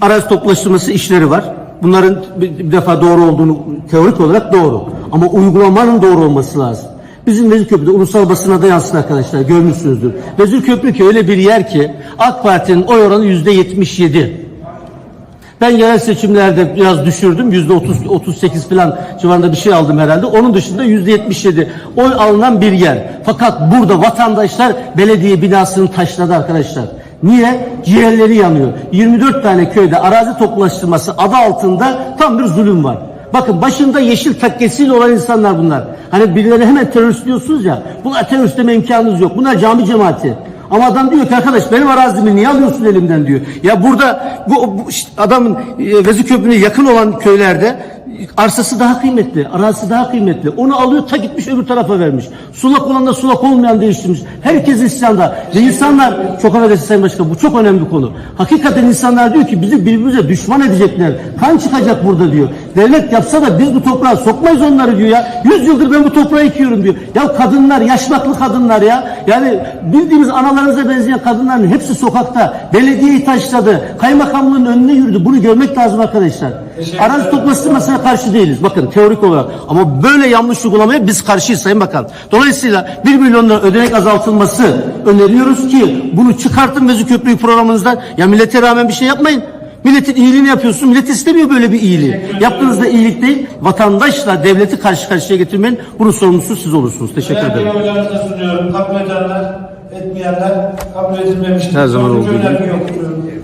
arazi toplaştırması işleri var. Bunların bir defa doğru olduğunu teorik olarak doğru. Ama uygulamanın doğru olması lazım. Bizim Vezirköprü'de ulusal basına da yansıdı arkadaşlar görmüşsünüzdür. Vezirköprü ki öyle bir yer ki AK Parti'nin oy oranı yüzde 77. Ben yerel seçimlerde biraz düşürdüm. Yüzde 30, 38 falan civarında bir şey aldım herhalde. Onun dışında yüzde 77 oy alınan bir yer. Fakat burada vatandaşlar belediye binasını taşladı arkadaşlar. Niye? Ciğerleri yanıyor. 24 tane köyde arazi toplaştırması adı altında tam bir zulüm var. Bakın başında yeşil takkesiyle olan insanlar bunlar. Hani birileri hemen terörist diyorsunuz ya. Bunlar terörist deme imkanınız yok. Bunlar cami cemaati. Ama adam diyor ki arkadaş benim arazimi niye alıyorsun elimden diyor. Ya burada bu, bu adamın e, Vezirköprü'ne yakın olan köylerde arsası daha kıymetli, arazisi daha kıymetli. Onu alıyor ta gitmiş öbür tarafa vermiş. Sulak olan da sulak olmayan değiştirmiş. Herkes isyanda. Ve insanlar çok affedersin Sayın Başkan bu çok önemli bir konu. Hakikaten insanlar diyor ki bizi birbirimize düşman edecekler. Kan çıkacak burada diyor. Devlet yapsa da biz bu toprağa sokmayız onları diyor ya. Yüz yıldır ben bu toprağı ekiyorum diyor. Ya kadınlar, yaşmaklı kadınlar ya. Yani bildiğimiz analarımıza benzeyen kadınların hepsi sokakta. Belediyeyi taşladı. Kaymakamlığın önüne yürüdü. Bunu görmek lazım arkadaşlar. Arazi toplaştırmasına karşı değiliz. Bakın teorik olarak. Ama böyle yanlış uygulamaya biz karşıyız Sayın Bakan. Dolayısıyla 1 milyon lira ödenek azaltılması öneriyoruz ki bunu çıkartın Vezirköprü programınızdan. Ya millete rağmen bir şey yapmayın. Milletin iyiliğini yapıyorsun. Millet istemiyor böyle bir iyiliği. Yaptığınızda iyilik değil, vatandaşla devleti karşı karşıya getirmenin bunun sorumlusu siz olursunuz. Teşekkür Ben ederim. bir hocamıza sunuyorum. Kabul edenler, etmeyenler kabul edilmemiştir. Her zaman olduğu gibi.